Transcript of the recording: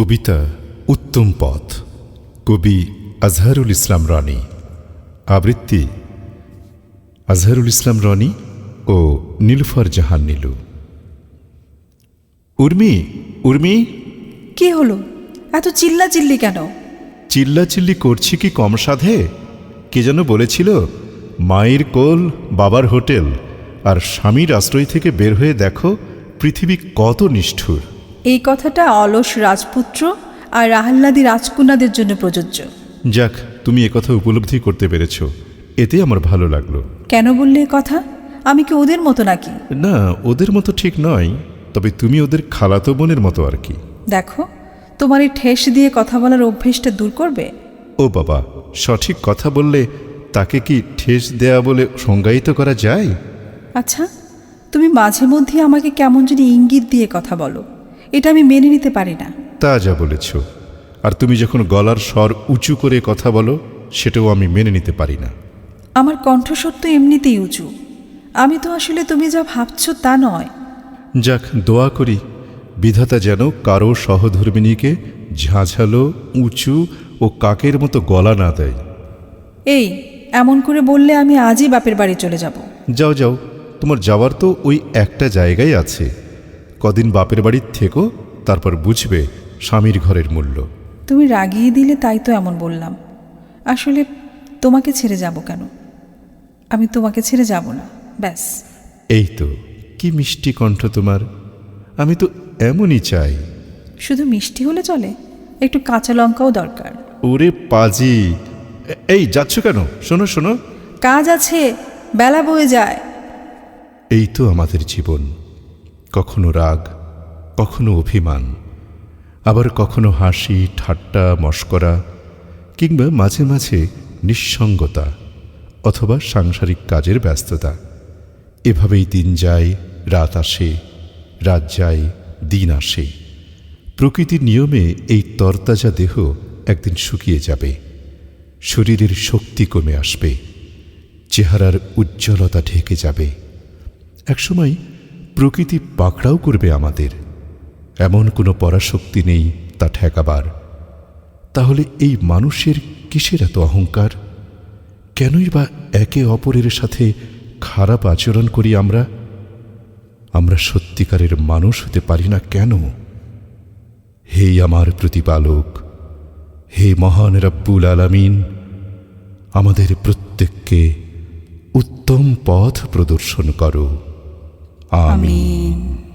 কবিতা উত্তম পথ। কবি আজহারুল ইসলাম রনি। আবৃত্তি আজহারুল ইসলাম রনি ও নীলুফার জাহান নীলু। উর্মি উর্মি। কি হলো? এত চিল্লা চিল্লি কেন? চিল্লাচিল্লি করছি কি কম সাধে? কে যেন বলেছিল মায়ের কোল বাবার হোটেল আর স্বামীর আশ্রয় থেকে বের হয়ে দেখো পৃথিবী কত নিষ্ঠুর। এই কথাটা অলস রাজপুত্র আর আহ্লাদি রাজকন্যাদের জন্য প্রযোজ্য। যাক তুমি একথা উপলব্ধি করতে পেরেছ। এতে আমার ভালো লাগল। কেন বললে এ কথা? আমি কি ওদের মতো নাকি? না ওদের মতো ঠিক নয় তবে তুমি ওদের খালাতো বোনের মতো আর কি। দেখো তোমার এই ঠেস দিয়ে কথা বলার অভ্যেসটা দূর করবে। ও বাবা সঠিক কথা বললে তাকে কি ঠেস দেয়া বলে সংজ্ঞায়িত করা যায়? আচ্ছা তুমি মাঝে মধ্যে আমাকে কেমন যদি ইঙ্গিত দিয়ে কথা বলো। এটা আমি মেনে নিতে পারি না। তা যা বলেছ। আর তুমি যখন গলার স্বর উঁচু করে কথা বলো সেটাও আমি মেনে নিতে পারি না। আমার কণ্ঠস্বর তো এমনিতেই উঁচু। আমি তো আসলে তুমি যা ভাবছ তা নয়। যাক দোয়া করি। বিধাতা যেন কারও সহধর্মিনীকে ঝাঁঝালো উঁচু ও কাকের মতো গলা না দেয়। এই এমন করে বললে আমি আজই বাপের বাড়ি চলে যাব। যাও যাও। তোমার যাওয়ার তো ওই একটা জায়গায় আছে। কদিন বাপের বাড়ির থেকো তারপর বুঝবে স্বামীর ঘরের মূল্য। তুমি রাগিয়ে দিলে তাই তো এমন বললাম। আসলে তোমাকে ছেড়ে যাব কেন? আমি তোমাকে ছেড়ে যাব না ব্যাস। এই তো কি মিষ্টি কণ্ঠ তোমার। আমি তো এমনই চাই। শুধু মিষ্টি হলে চলে একটু কাঁচা লঙ্কাও দরকার। ওরে পাজি এই যাচ্ছ কেন? শোনো শোনো। কাজ আছে বেলা বয়ে যায়। এই তো আমাদের জীবন। কখনো রাগ, কখনো অভিমান, আবার কখনো হাসি, ঠাট্টা, মস্করা, কিংবা মাঝে মাঝে নিঃসঙ্গতা অথবা সাংসারিক কাজের ব্যস্ততা। এভাবেই দিন যায়, রাত আসে, রাত যায়, দিন আসে। প্রকৃতির নিয়মে এই তরতাজা দেহ একদিন শুকিয়ে যাবে। শরীরের শক্তি কমে আসবে। চেহারার উজ্জ্বলতা ঢেকে যাবে। একসময় প্রকৃতি পাকড়াও করবে আমাদের। এমন কোনো পরাশক্তি নেই তা ঠেকাবার। তাহলে এই মানুষের কিসের এত অহংকার? কেনই বা একে অপরের সাথে খারাপ আচরণ করি আমরা? আমরা সত্যিকারের মানুষ হতে পারি না কেন? হে আমার প্রতিপালক, হে মহান রব্বুল আলামিন, আমাদের প্রত্যেককে উত্তম পথ প্রদর্শন করো। Amin.